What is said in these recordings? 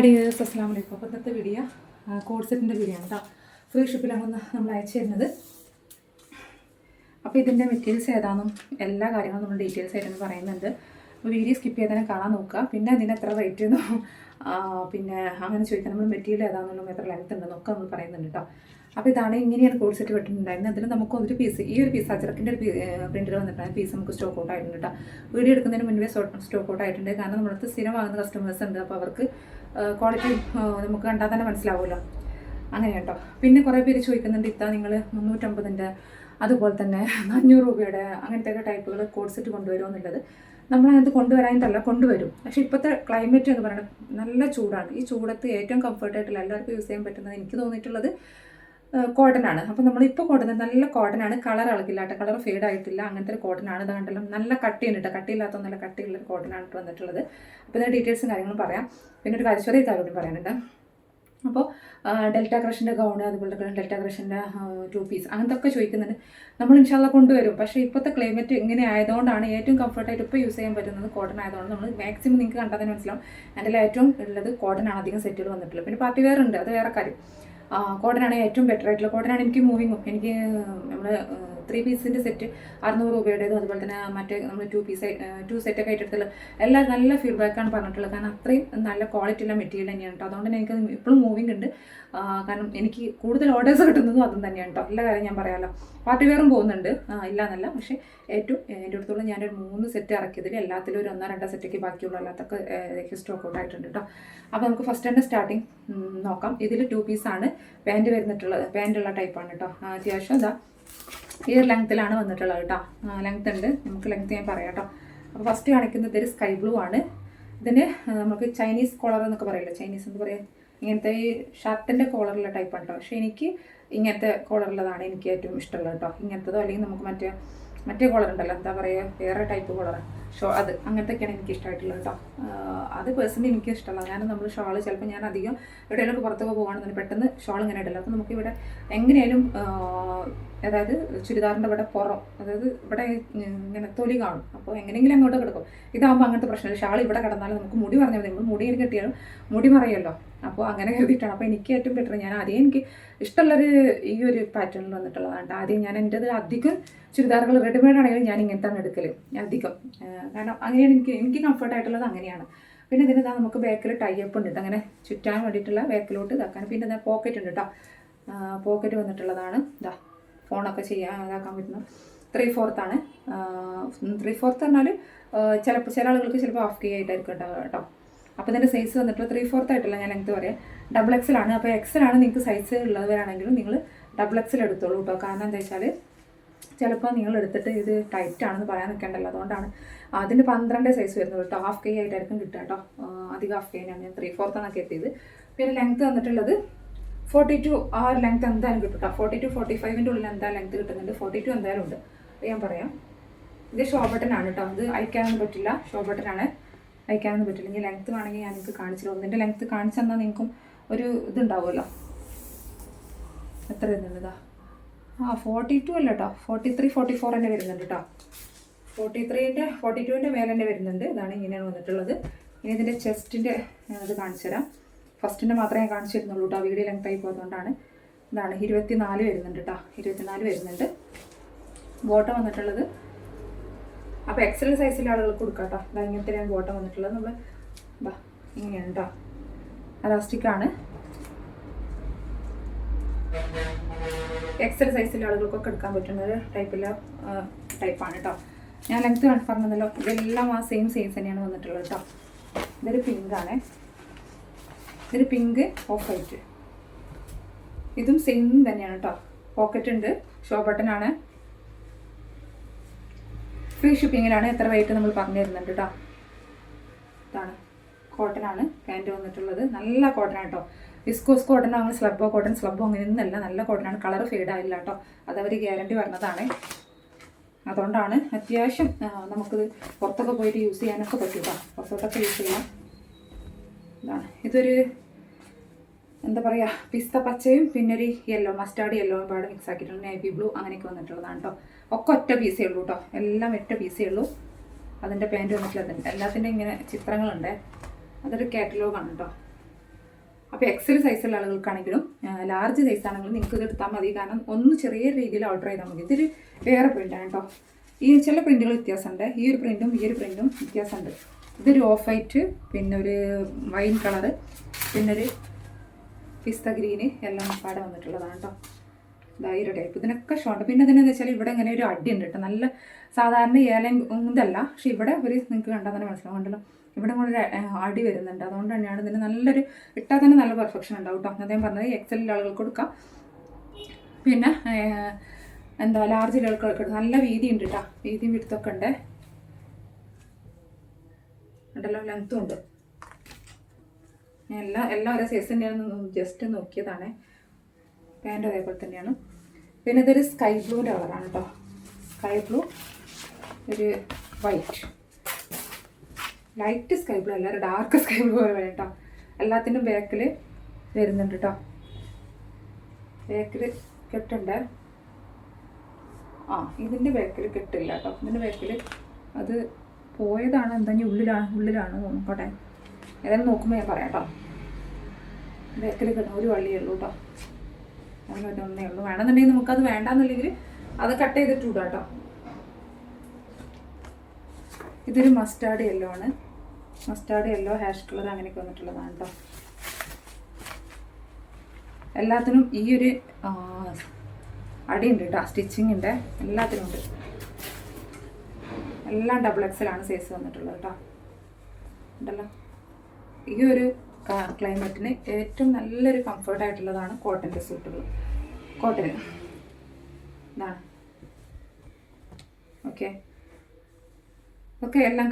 Hi dears അസ്സാം വലൈക്കും അപ്പോൾ ഇന്നത്തെ വീഡിയോ കോഡ് സെറ്റിന്റെ വീഡിയോ ആണ് കേട്ടോ ഫ്രീ ഷിപ്പിലാണ് നമ്മൾ അയച്ചു തരുന്നത്. അപ്പോൾ ഇതിന്റെ മെറ്റീരിയൽസ് ഏതാണെന്നും എല്ലാ കാര്യങ്ങളും നമ്മൾ ഡീറ്റെയിൽസ് ആയിട്ടൊന്ന് പറയുന്നുണ്ട്. അപ്പോൾ വീഡിയോ സ്കിപ്പ് ചെയ്ത് തന്നെ കാണാൻ നോക്കുക. പിന്നെ അതിന് എത്ര റേറ്റ് എന്നും പിന്നെ അങ്ങനെ ചോദിക്കാൻ നമ്മൾ മെറ്റീരിയൽ ഏതാണെന്നുള്ള എത്ര ലെങ്ത് ഉണ്ടെന്നൊക്കെ നമ്മൾ പറയുന്നുണ്ട് കേട്ടോ അപ്പോൾ ഇതാണ് ഇങ്ങനെയാണ് കോഡ് സെറ്റ് വെട്ടിട്ടുണ്ടായിരുന്നത്. അതിൽ നമുക്ക് ഒരു പീസ് ഈ ഒരു പീസ് അച്ചറക്കിന്റെ ഒരു പ്രിന്റർ വന്നിട്ടാണ് പീസ് നമുക്ക് സ്റ്റോക്ക് ഔട്ട് ആയിട്ടുണ്ട് കേട്ടോ വീഡിയോ എടുക്കുന്നതിന് മുൻപേ സ്റ്റോക്ക് ഔട്ട് ആയിട്ടുണ്ട്. കാരണം നമ്മളടുത്ത് സ്ഥിരം വാങ്ങുന്ന കസ്റ്റമേഴ്സ് ഉണ്ട്. അപ്പോൾ അവർക്ക് ക്വാളിറ്റി നമുക്ക് കണ്ടാൽ തന്നെ മനസ്സിലാവുമല്ലോ. അങ്ങനെ കേട്ടോ പിന്നെ കുറേ പേര് ചോദിക്കുന്നുണ്ട് ഇത്താ നിങ്ങൾ മുന്നൂറ്റമ്പതിന്റെ അതുപോലെ തന്നെ അഞ്ഞൂറ് രൂപയുടെ അങ്ങനത്തെ ടൈപ്പുകൾ കോഡ് സെറ്റ് കൊണ്ടുവരുമോ എന്നുള്ളത്? നമ്മളതിനകത്ത് കൊണ്ടുവരാനായിട്ടല്ല കൊണ്ടുവരും. പക്ഷേ ഇപ്പോഴത്തെ ക്ലൈമറ്റ് എന്ന് പറയുന്നത് നല്ല ചൂടാണ്. ഈ ചൂടത്ത് ഏറ്റവും കംഫർട്ടായിട്ടുള്ള എല്ലാവർക്കും യൂസ് ചെയ്യാൻ പറ്റുന്നത് എനിക്ക് തോന്നിയിട്ടുള്ളത് കോട്ടനാണ് അപ്പോൾ നമ്മളിപ്പോൾ കോട്ടൻ നല്ല കോട്ടനാണ് കളർ ഇളകില്ല കേട്ടോ. കളർ ഫെയ്ഡ് ആയിട്ടില്ല. അങ്ങനത്തെ ഒരു കോട്ടൺ ആണ് ഇതാണ്ടല്ലോ. നല്ല കട്ടിയുണ്ട് കേട്ടോ. കട്ടിയില്ലാത്ത നല്ല കട്ടിയുള്ള ആണ് വന്നിട്ടുള്ളത്. അപ്പോൾ ഇതിന്റെ ഡീറ്റെയിൽസും കാര്യങ്ങളും പറയാം. പിന്നെ ഒരു കാര്യം കൂടി പറയാനുണ്ട് അപ്പോൾ ഡെൽറ്റ ക്രഷിന്റെ ഗൗൺ അതുപോലെ ഡെൽറ്റ ക്രഷിന്റെ ടു പീസ് അങ്ങനത്തെ ഒക്കെ ചോദിക്കുന്നുണ്ട്. നമ്മൾ ഇൻഷാല്ല കൊണ്ടുവരും. പക്ഷേ ഇപ്പോഴത്തെ ക്ലൈമറ്റ് ഇങ്ങനെ ആയതുകൊണ്ടാണ് ഏറ്റവും കംഫർട്ടായിട്ട് ഇപ്പോൾ യൂസ് ചെയ്യാൻ പറ്റുന്നത് കോട്ടൺ ആയതുകൊണ്ട്. നമ്മൾ മാക്സിമം നിങ്ങൾക്ക് കണ്ടാൽ തന്നെ മനസ്സിലാവും. അതിൽ ഏറ്റവും ഉള്ളത് കോട്ടൺ ആണ്. അധികം സെറ്റുകൾ വന്നിട്ടുള്ളത്. പിന്നെ പാർട്ടി വെയർ ഉണ്ട്. അത് വേറെ കാര്യം. കോട്ടൺ ആണ് ഏറ്റവും ബെറ്റർ ആയിട്ടുള്ള കോട്ടൺ ആണ് എനിക്ക് മൂവിങ്ങും എനിക്ക് നമ്മൾ ത്രീ പീസിന്റെ സെറ്റ് അറുന്നൂറ് രൂപയുടേതും അതുപോലെ തന്നെ മറ്റേ നമ്മൾ ടു പീസ് ടു സെറ്റൊക്കെ ആയിട്ട് എടുത്തുള്ള എല്ലാം നല്ല ഫീഡ്ബാക്കാണ് പറഞ്ഞിട്ടുള്ളത്. കാരണം അത്രയും നല്ല ക്വാളിറ്റി ഉള്ള മെറ്റീരിയൽ തന്നെയാണ് കേട്ടോ അതുകൊണ്ട് തന്നെ എനിക്ക് ഇപ്പോഴും മൂവിങ് ഉണ്ട്. കാരണം എനിക്ക് കൂടുതൽ ഓർഡേഴ്സ് കിട്ടുന്നതും അതും തന്നെയാണ് കേട്ടോ എല്ലാ കാര്യം ഞാൻ പറയാമല്ലോ പാർട്ടി വെയറും പോകുന്നുണ്ട്. ഇല്ല എന്നല്ല പക്ഷേ ഏറ്റവും എന്റെ അടുത്തുള്ള ഞാനൊരു മൂന്ന് സെറ്റ് ഇറക്കിയതിൽ എല്ലാത്തിലും ഒരു ഒന്നോ രണ്ടോ സെറ്റൊക്കെ ബാക്കിയുള്ള. അല്ലാത്തൊക്കെ സ്റ്റോക്ക് ഔട്ട് ആയിട്ടുണ്ട് കേട്ടോ അപ്പോൾ നമുക്ക് ഫസ്റ്റ് തന്നെ സ്റ്റാർട്ടിങ് നോക്കാം. ഇതിൽ ടു പീസാണ് പാന്റ് വരുന്നിട്ടുള്ളത് പാന്റുള്ള ടൈപ്പാണ് കേട്ടോ അത്യാവശ്യം ഇതാ. ഈ ഒരു ലെങ്ത്തിലാണ് വന്നിട്ടുള്ളത് കേട്ടോ ലെങ്ത് ഉണ്ട്. നമുക്ക് ലെങ്ത് ഞാൻ പറയാം കേട്ടോ അപ്പോൾ ഫസ്റ്റ് കാണിക്കുന്നത് ഒരു സ്കൈ ബ്ലൂ ആണ്. ഇതിന് നമുക്ക് ചൈനീസ് കോളർ എന്നൊക്കെ പറയില്ല? ചൈനീസ് എന്ന് പറയാം? ഇങ്ങനത്തെ ഈ ഷർട്ടിന്റെ കോളറുള്ള ടൈപ്പാണ് കേട്ടോ പക്ഷേ എനിക്ക് ഇങ്ങനത്തെ കോളറുള്ളതാണ് എനിക്ക് ഏറ്റവും ഇഷ്ടമുള്ളത് കേട്ടോ ഇങ്ങനത്തതോ അല്ലെങ്കിൽ നമുക്ക് മറ്റേ മറ്റേ കോളർ ഉണ്ടല്ലോ എന്താ പറയുക വേറെ ടൈപ്പ് കോളർ ഷോ അത് അങ്ങനത്തെയൊക്കെയാണ് എനിക്ക് ഇഷ്ടമായിട്ടുള്ളത് കേട്ടോ അത് പേഴ്സണലി എനിക്ക് ഇഷ്ടമല്ല കാരണം നമ്മൾ ഷോൾ ചിലപ്പോൾ ഞാൻ അധികം എവിടെയെങ്കിലും പുറത്തൊക്കെ പോകുകയാണെന്നുണ്ടെങ്കിൽ പെട്ടെന്ന് ഷോൾ ഇങ്ങനെ ഇടല്ലോ അപ്പോൾ നമുക്കിവിടെ എങ്ങനെയാലും അതായത് ചുരിദാറിന്റെ ഇവിടെ പുറം അതായത് ഇവിടെ ഇങ്ങനെ തൊലി കാണും. അപ്പോൾ എങ്ങനെയെങ്കിലും അങ്ങോട്ട് കിടക്കും. ഇതാകുമ്പോൾ അങ്ങനത്തെ പ്രശ്നമില്ല. ഷാൾ ഇവിടെ കിടന്നാലും നമുക്ക് മുടി പറഞ്ഞാൽ മതി. നമ്മൾ മുടി കെട്ടിയാലും മുടി മറിയല്ലോ അപ്പോൾ അങ്ങനെ കരുതിയിട്ടാണ്. അപ്പോൾ എനിക്ക് ഏറ്റവും ബെറ്റർ ഞാൻ ആദ്യം എനിക്ക് ഇഷ്ടമുള്ളൊരു ഈ ഒരു പാറ്റേണിൽ വന്നിട്ടുള്ളതാണ് ട്ടോ. ആദ്യം ഞാൻ എന്റെ അധികം ചുരിദാറുകൾ റെഡിമെയ്ഡ് ആണെങ്കിലും ഞാൻ ഇങ്ങനത്താണ് എടുക്കൽ അധികം. കാരണം അങ്ങനെയാണ് എനിക്ക് എനിക്ക് കംഫർട്ട് ആയിട്ടുള്ളത് അങ്ങനെയാണ്. പിന്നെ ഇതിന് ഇതാ നമുക്ക് ബാക്കിൽ ടൈപ്പ് ഉണ്ട്. അങ്ങനെ ചുറ്റാൻ വേണ്ടിയിട്ടുള്ള ബാക്കിലോട്ട് ഇതാക്കാൻ പിന്നെ ഇതാ പോക്കറ്റ് ഉണ്ട് കേട്ടോ പോക്കറ്റ് വന്നിട്ടുള്ളതാണ്. ഇതാ ഫോണൊക്കെ ചെയ്യാൻ ഇതാക്കാൻ പറ്റുന്ന ത്രീ ഫോർത്താണ് ത്രീ ഫോർത്ത് പറഞ്ഞാൽ ചിലപ്പോൾ ചില ആളുകൾക്ക് ചിലപ്പോൾ ഹാഫ് കെ ആയിട്ടായിരിക്കും കേട്ടോ അപ്പോൾ ഇതിന്റെ സൈസ് വന്നിട്ട് ത്രീ ഫോർത്ത് ആയിട്ടില്ല ഞാൻ ലെങ്ത് പറയാം ഡബിൾ എക്സൽ ആണ്. അപ്പോൾ എക്സൽ ആണ് നിങ്ങൾക്ക് സൈസ് ഉള്ളവരാണെങ്കിലും നിങ്ങൾ ഡബിൾ എക്സൽ എടുത്തോളൂ കേട്ടോ കാരണം എന്താ വെച്ചാൽ ചിലപ്പോൾ നിങ്ങൾ എടുത്തിട്ട് ഇത് ടൈറ്റ് ആണെന്ന് പറയാൻ നിൽക്കേണ്ടല്ലോ അതുകൊണ്ടാണ് അതിന് പന്ത്രണ്ട് സൈസ് വരുന്നത് കേട്ടോ ഹാഫ് കൈ ആയിട്ടായിരിക്കും കിട്ടുക കേട്ടോ അധികം ഹാഫ് കൈനാണ് ഞാൻ ത്രീ ഫോർത്ത് ആണൊക്കെ എത്തിയത്. പിന്നെ ലെങ്ത് വന്നിട്ടുള്ളത് ഫോർട്ടി ടു ആ ഒരു ലെങ്ത് എന്തായാലും കിട്ടും കേട്ടോ ഫോർട്ടി ടു ഫോർട്ടി ഫൈവിന്റെ ഉള്ളിൽ എന്താ ലെങ്ത് കിട്ടുന്നുണ്ട്. ഫോർട്ടി ടു എന്തായാലും ഉണ്ട്. ഞാൻ പറയാം. ഇത് ഷോ ബട്ടൺ ആണ് കേട്ടോ അത് അയക്കാനൊന്നും പറ്റില്ല. ഷോ ബട്ടൺ ആണ്. അയക്കാനൊന്നും പറ്റില്ല. ഇനി ലെങ്ത് വേണമെങ്കിൽ ഞാൻ നിങ്ങൾക്ക് കാണിച്ചു തരും. ഇതിന്റെ ലെങ്ത് കാണിച്ചു തന്നാൽ നിങ്ങൾക്കും ഒരു ഇതുണ്ടാവുമല്ലോ. എത്ര വരുന്നുണ്ട് ആ ഫോർട്ടി ടു അല്ല കേട്ടോ ഫോർട്ടി ത്രീ ഫോർട്ടി ഫോർ തന്നെ വരുന്നുണ്ട് കേട്ടോ ഫോർട്ടി ത്രീന്റെ ഫോർട്ടി ടുവിന്റെ മേലെ തന്നെ വരുന്നുണ്ട്. ഇതാണ് ഇങ്ങനെയാണ് വന്നിട്ടുള്ളത്. ഇനി ഇതിന്റെ ചെസ്റ്റിന്റെ ഇത് കാണിച്ചു തരാം. ഫസ്റ്റിന്റെ മാത്രമേ ഞാൻ കാണിച്ചു തരുന്നുള്ളൂ കേട്ടോ വീഡിയോ ലെങ്ത് ആയി പോയതുകൊണ്ടാണ്. ഇതാണ് ഇരുപത്തി നാല് വരുന്നുണ്ട് കേട്ടോ ഇരുപത്തിനാല് വരുന്നുണ്ട്. ബോട്ടം വന്നിട്ടുള്ളത് അപ്പോൾ എക്സൽ സൈസിലെ ആളുകൾ കൊടുക്കാട്ടോ കേട്ടോ ഇതാ ഇങ്ങനത്തെ ബോട്ടം വന്നിട്ടുള്ളത്. നമ്മൾ ഇതാ ഇങ്ങനെയാണ് കേട്ടോ അലാസ്റ്റിക്കാണ് എക്സൽ സൈസിലെ ആളുകൾക്കൊക്കെ എടുക്കാൻ പറ്റുന്ന ഒരു ടൈപ്പിലെ ടൈപ്പാണ് കേട്ടോ ഞാൻ ലെങ്ത് പറഞ്ഞതല്ലോ. ഇതെല്ലാം ആ സെയിം സൈസ് തന്നെയാണ് വന്നിട്ടുള്ളത് കേട്ടോ ഇതൊരു പിങ്ക് ആണ്. ഇതൊരു പിങ്ക് ഓഫ് വൈറ്റ് ഇതും സെയിം തന്നെയാണ് കേട്ടോ പോക്കറ്റ് ഉണ്ട്. ഷോ ബട്ടൺ ആണ്. ഫ്രീ ഷിപ്പിങ്ങിലാണ് എത്ര റേറ്റ് നമ്മൾ പറഞ്ഞു തരുന്നുണ്ട് കേട്ടോ ഇതാണ്. കോട്ടൺ ആണ് പാന്റ് വന്നിട്ടുള്ളത്. നല്ല കോട്ടൺ ആട്ടോ വിസ്കോസ് കോട്ടൺ ആണ് സ്ലബോ കോട്ടൺ സ്ലബോ അങ്ങനെ ഒന്നല്ല നല്ല കോട്ടൺ ആണ്. കളർ ഫെയ്ഡ് ആയില്ല കേട്ടോ അതവർ ഗ്യാരണ്ടി പറഞ്ഞതാണ്. അതുകൊണ്ടാണ് അത്യാവശ്യം നമുക്ക് പുറത്തൊക്കെ പോയിട്ട് യൂസ് ചെയ്യാനൊക്കെ പറ്റും കേട്ടോ പുറത്തോട്ടൊക്കെ യൂസ് ചെയ്യാം. ഇതാണ്. ഇതൊരു എന്താ പറയുക പിസ്ത പച്ചയും പിന്നെ ഒരു യെല്ലോ മസ്റ്റാർഡ് യെല്ലോ പാടെ മിക്സ് ആക്കിയിട്ടുണ്ട്. നേവി ബ്ലൂ അങ്ങനെയൊക്കെ വന്നിട്ടുള്ളതാണ് കേട്ടോ ഒക്കെ ഒറ്റ പീസേ ഉള്ളൂ കേട്ടോ എല്ലാം ഒറ്റ പീസേ ഉള്ളൂ. അതിന്റെ പാന്റ് വന്നിട്ടുള്ളത് എല്ലാത്തിന്റെ ഇങ്ങനെ ചിത്രങ്ങളുണ്ട്. അതൊരു കാറ്റലോഗാണ് കേട്ടോ അപ്പോൾ എക്സൽ സൈസുള്ള ആളുകൾക്കാണെങ്കിലും ലാർജ് സൈസ് ആണെങ്കിലും നിങ്ങൾക്ക് ഇത് എടുത്താൽ മതി. കാരണം ഒന്ന് ചെറിയ രീതിയിൽ ഓർഡർ ചെയ്താൽ മതി. ഇതൊരു വേറെ പ്രിന്റാണ് കേട്ടോ ഈ ചില പ്രിന്റുകൾ വ്യത്യാസമുണ്ട്. ഈ ഒരു പ്രിന്റും ഈ ഒരു പ്രിന്റും വ്യത്യാസമുണ്ട്. ഇതൊരു ഓഫ് വൈറ്റ് പിന്നെ ഒരു വൈൻ കളറ് പിന്നൊരു പിസ്ത ഗ്രീന് എല്ലാം പാടെ വന്നിട്ടുള്ളതാണ് കേട്ടോ ധൈര്യ ടൈപ്പ് ഇതിനൊക്കെ ഷോണ്ട് പിന്നെ ഇതിനെന്ന് വെച്ചാൽ ഇവിടെ ഇങ്ങനെ ഒരു അടി ഉണ്ട് കേട്ടോ നല്ല സാധാരണ ഏലം ഇതല്ല. പക്ഷെ ഇവിടെ ഒരു നിങ്ങൾക്ക് കണ്ടാൽ തന്നെ മനസ്സിലാവും. കണ്ടല്ലോ? ഇവിടെ കൂടെ ഒരു അടി വരുന്നുണ്ട്. അതുകൊണ്ട് തന്നെയാണ് ഇതിന് നല്ലൊരു ഇട്ടാൽ തന്നെ നല്ല പെർഫെക്ഷൻ ഉണ്ടാവും കേട്ടോ അദ്ദേഹം പറഞ്ഞത്. എക്സലിൽ ആളുകൾക്ക് കൊടുക്കാം. പിന്നെ എന്താ ലാർജ് ആളുകൾക്ക് നല്ല വീതി ഉണ്ട് കേട്ടോ വീതിയും വിടുത്തൊക്കെ ഉണ്ട്. ഉണ്ടല്ലോ? ലെങ്ത്തും ഉണ്ട്. എല്ലാ എല്ലാ ഒരേ സൈസ് തന്നെയാണ് ജസ്റ്റ് നോക്കിയതാണ്. പാന്റ് അതേപോലെ തന്നെയാണ്. പിന്നെ ഇതൊരു സ്കൈ ബ്ലൂവിന്റെ കളറാണ് കേട്ടോ സ്കൈ ബ്ലൂ ഒരു വൈറ്റ് ലൈറ്റ് സ്കൈ ബ്ലൂ അല്ല ഒരു ഡാർക്ക് സ്കൈ ബ്ലൂ പോലെ വേണം കേട്ടോ എല്ലാത്തിനും ബാക്കിൽ വരുന്നുണ്ട് കേട്ടോ ബാക്കിൽ കെട്ടുണ്ട്. ആ ഇതിന്റെ ബാക്കിൽ കെട്ടില്ല കേട്ടോ ഇതിന്റെ ബാക്കിൽ അത് പോയതാണ് എന്താ ഉള്ളിലാണ് ഉള്ളിലാണ് നോക്കട്ടെ. ഏതായാലും നോക്കുമ്പോൾ ഞാൻ പറയാം കേട്ടോ ബാക്കിൽ കിട്ടുന്ന ഒരു വള്ളിയേ ഉള്ളൂ കേട്ടോ അങ്ങനെ ഒന്നേ ഉള്ളൂ. വേണമെന്നുണ്ടെങ്കിൽ നമുക്കത് വേണ്ടാന്നുണ്ടെങ്കിൽ അത് കട്ട് ചെയ്തിട്ട് വിടാം കേട്ടോ ഇതൊരു മസ്റ്റാർഡ് യെല്ലോ ആണ്. മസ്റ്റാർഡ് യെല്ലോ ഹാഷ് കളർ അങ്ങനെയൊക്കെ വന്നിട്ടുള്ളതാണ് കേട്ടോ എല്ലാത്തിനും ഈ ഒരു അടിയുണ്ട് കേട്ടോ സ്റ്റിച്ചിങ് ഉണ്ട് എല്ലാത്തിനും ഉണ്ട്. എല്ലാം ഡബിൾ എക്സലാണ് സൈസ് വന്നിട്ടുള്ളത് കേട്ടോ ഉണ്ടല്ലോ? ഈ ഒരു ക്ലൈമറ്റിന് ഏറ്റവും നല്ലൊരു കംഫർട്ട് ആയിട്ടുള്ളതാണ് കോട്ടന്റെ സൂട്ടുകൾ കോട്ടൻ ഇതാണ് ഓക്കെ ഓക്കെ എല്ലാം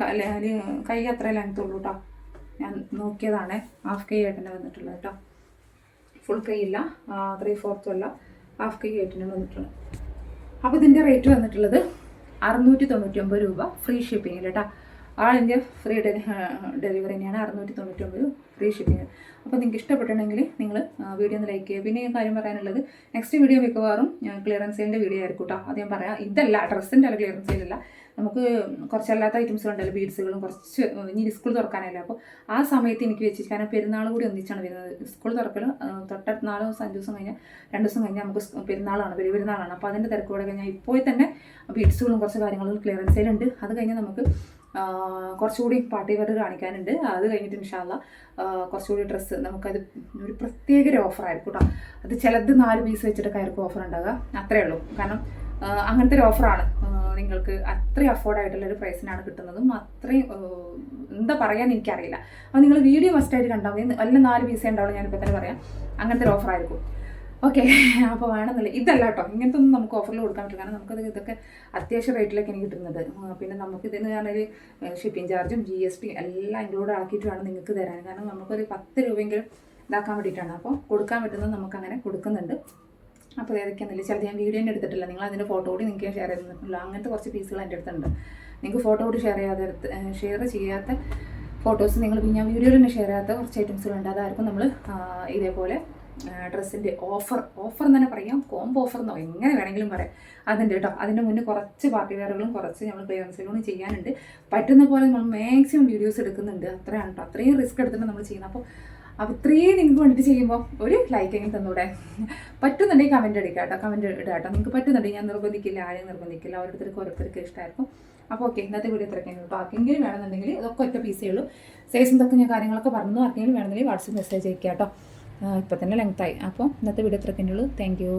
കൈ അത്ര ലെങ്ത് ഉള്ളൂ കേട്ടോ ഞാൻ നോക്കിയതാണ്. ഹാഫ് കൈ ആയിട്ടാണ് വന്നിട്ടുള്ളത് കേട്ടോ ഫുൾ കൈ ഇല്ല. ത്രീ ഫോർത്തും അല്ല. ഹാഫ് കൈ ആയിട്ടാണ് വന്നിട്ടുള്ളത്. അപ്പോൾ ഇതിന്റെ റേറ്റ് വന്നിട്ടുള്ളത് അറുന്നൂറ്റി തൊണ്ണൂറ്റി ഒമ്പത് രൂപ ഫ്രീ ഷിപ്പിങ്ങിൽ കേട്ടോ ആൾ ഇന്ത്യ ഫ്രീ ഡെലിവറി തന്നെയാണ്. അറുന്നൂറ്റി തൊണ്ണൂറ്റി ഒമ്പത് ഫ്രീ ഷിപ്പിങ് അപ്പോൾ നിങ്ങൾക്ക് ഇഷ്ടപ്പെട്ടിട്ടുണ്ടെങ്കിൽ നിങ്ങൾ വീഡിയോ ഒന്ന് ലൈക്ക് ചെയ്യുക. പിന്നെ ഞാൻ കാര്യം പറയാനുള്ളത് നെക്സ്റ്റ് വീഡിയോ മിക്കവാറും ക്ലിയറൻസ് സെയിലിന്റെ വീഡിയോ ആയിരിക്കും കേട്ടോ ഞാൻ പറയാം ഇതല്ല ഡ്രസ്സിന്റെ അല്ല ക്ലിയറൻസ് സെയിലല്ല നമുക്ക് കുറച്ചല്ലാത്ത ഐറ്റംസ് ഉണ്ടല്ലോ ബീഡ്സുകളും കുറച്ച് ഇനി സ്കൂൾ തുറക്കാനല്ലേ. അപ്പോൾ ആ സമയത്ത് എനിക്ക് വെച്ചിട്ട് കാരണം പെരുന്നാൾ കൂടി ഒന്നിച്ചാണ് വരുന്നത്. സ്കൂൾ തുറക്കൽ തൊട്ടടുത്ത നാല് ദിവസം അഞ്ച് ദിവസം കഴിഞ്ഞാൽ രണ്ട് ദിവസം കഴിഞ്ഞാൽ നമുക്ക് പെരുന്നാളാണ് വലിയ പെരുന്നാളാണ്. അപ്പോൾ അതിന്റെ തിരക്കോടെ കഴിഞ്ഞാൽ ഇപ്പോൾ തന്നെ ബീഡ്സുകളും കുറച്ച് കാര്യങ്ങളും ക്ലിയറൻസ് സെയിലുണ്ട് അത് കഴിഞ്ഞാൽ നമുക്ക് കുറച്ചുകൂടി പാർട്ടി വെയർ കാണിക്കാനുണ്ട്. അത് കഴിഞ്ഞിട്ട് ഇൻഷാല്ല കുറച്ചുകൂടി ഡ്രസ്സ് നമുക്കത് ഒരു പ്രത്യേക ഒരു ഓഫർ ആയിരിക്കും കേട്ടോ. അത് ചിലത് നാല് പീസ് വെച്ചിട്ടൊക്കെ ആയിരിക്കും ഓഫർ ഉണ്ടാകുക അത്രേ ഉള്ളൂ. കാരണം അങ്ങനത്തെ ഒരു ഓഫറാണ്. നിങ്ങൾക്ക് അത്രയും അഫോർഡ് ആയിട്ടുള്ള ഒരു പ്രൈസിനാണ് കിട്ടുന്നതും അത്രയും എന്താ പറയാൻ എനിക്കറിയില്ല. അപ്പോൾ നിങ്ങൾ വീഡിയോ മസ്റ്റായിട്ട് കണ്ടാൽ മതി. അല്ല നാല് പീസേ ഉണ്ടാവുള്ളൂ. ഞാനിപ്പോൾ തന്നെ പറയാം. അങ്ങനത്തെ ഒരു ഓഫർ ആയിരിക്കും ഓക്കെ അപ്പോൾ വേണമെന്നില്ല. ഇതല്ല കേട്ടോ ഇങ്ങനത്തെ ഒന്നും നമുക്ക് ഓഫറിൽ കൊടുക്കാൻ പറ്റില്ല. കാരണം നമുക്കത് ഇതൊക്കെ അത്യാവശ്യ റേറ്റിലൊക്കെയാണ് കിട്ടുന്നത്. പിന്നെ നമുക്ക് ഇതിന് പറഞ്ഞൊരു ഷിപ്പിംഗ് ചാർജും ജി എസ് ടി എല്ലാം ഇൻക്ലൂഡ് ആക്കിയിട്ട് വേണം നിങ്ങൾക്ക് തരാൻ. കാരണം നമുക്കൊരു പത്ത് രൂപയെങ്കിലും ഇതാക്കാൻ വേണ്ടിയിട്ടാണ്. അപ്പോൾ കൊടുക്കാൻ പറ്റുന്നത് നമുക്കങ്ങനെ കൊടുക്കുന്നുണ്ട്. അപ്പോൾ ഏതൊക്കെയാണെന്നില്ല ചിലത് ഞാൻ വീഡിയോ തന്നെ എടുത്തിട്ടില്ല നിങ്ങൾ അതിന്റെ ഫോട്ടോ കൂടി നിങ്ങൾക്ക് ഷെയർ ചെയ്തിട്ടില്ല അങ്ങനത്തെ കുറച്ച് പീസുകൾ എന്റെ അടുത്തുണ്ട്. നിങ്ങൾക്ക് ഫോട്ടോ കൂടി ഷെയർ ചെയ്യാതെ ഷെയർ ചെയ്യാത്ത ഫോട്ടോസ് നിങ്ങൾ ഞാൻ വീഡിയോയിൽ തന്നെ ഷെയർ ചെയ്യാത്ത കുറച്ച് ഐറ്റംസുകളുണ്ട് അതായിരിക്കും നമ്മൾ ഇതേപോലെ ഡ്രസ്സിന്റെ ഓഫർ. ഓഫർ എന്ന് തന്നെ പറയാം. കോംബോ ഓഫർ എന്നോ എങ്ങനെ വേണമെങ്കിലും പറയാം. അതുണ്ട് കേട്ടോ. അതിന്റെ മുന്നേ കുറച്ച് പാർട്ടി വെയറുകളും കുറച്ച് നമ്മൾ ക്ലിയറൻസുകളും ചെയ്യാനുണ്ട്. പറ്റുന്ന പോലെ നമ്മൾ മാക്സിമം വീഡിയോസ് എടുക്കുന്നുണ്ട്. അത്രയാണ് കേട്ടോ. അത്രയും റിസ്ക് എടുത്തിട്ട് നമ്മൾ ചെയ്യുന്നത്. അപ്പോൾ അപ്പോൾ ഇത്രയും നിങ്ങൾക്ക് വേണ്ടിയിട്ട് ചെയ്യുമ്പോൾ ഒരു ലൈക്ക് എങ്കിലും തന്നൂടെ. പറ്റുന്നുണ്ടെങ്കിൽ കമന്റ് അടിക്കുക കേട്ടോ. കമന്റ് ഇടുക കേട്ടോ. നിങ്ങൾക്ക് പറ്റുന്നുണ്ടെങ്കിൽ ഞാൻ നിർബന്ധിക്കില്ല ആരെയും നിർബന്ധിക്കില്ല. ഓരോരുത്തർക്ക് ഓരോരുത്തർക്ക് ഇഷ്ടമായിരിക്കും. അപ്പോൾ ഓക്കെ ഇന്നത്തെ വീഡിയോ ഇത്രയ്ക്കാണ് കേട്ടോ. ആർക്കെങ്കിലും വേണമെന്നുണ്ടെങ്കിൽ ഇതൊക്കെ ഒറ്റ പീസേ ഉള്ളൂ. സൈസും ഇതൊക്കെ ഞാൻ കാര്യങ്ങളൊക്കെ പറഞ്ഞു ആർക്കെങ്കിലും വേണമെന്നുണ്ടെങ്കിൽ വാട്സപ്പ് മെസ്സേജ് അയക്കുക കേട്ടോ. ഇപ്പോൾ തന്നെ ലെങ്ത്തായി അപ്പോൾ ഇന്നത്തെ വീഡിയോ ഇത്രയൊക്കെ ഉള്ളൂ. Thank you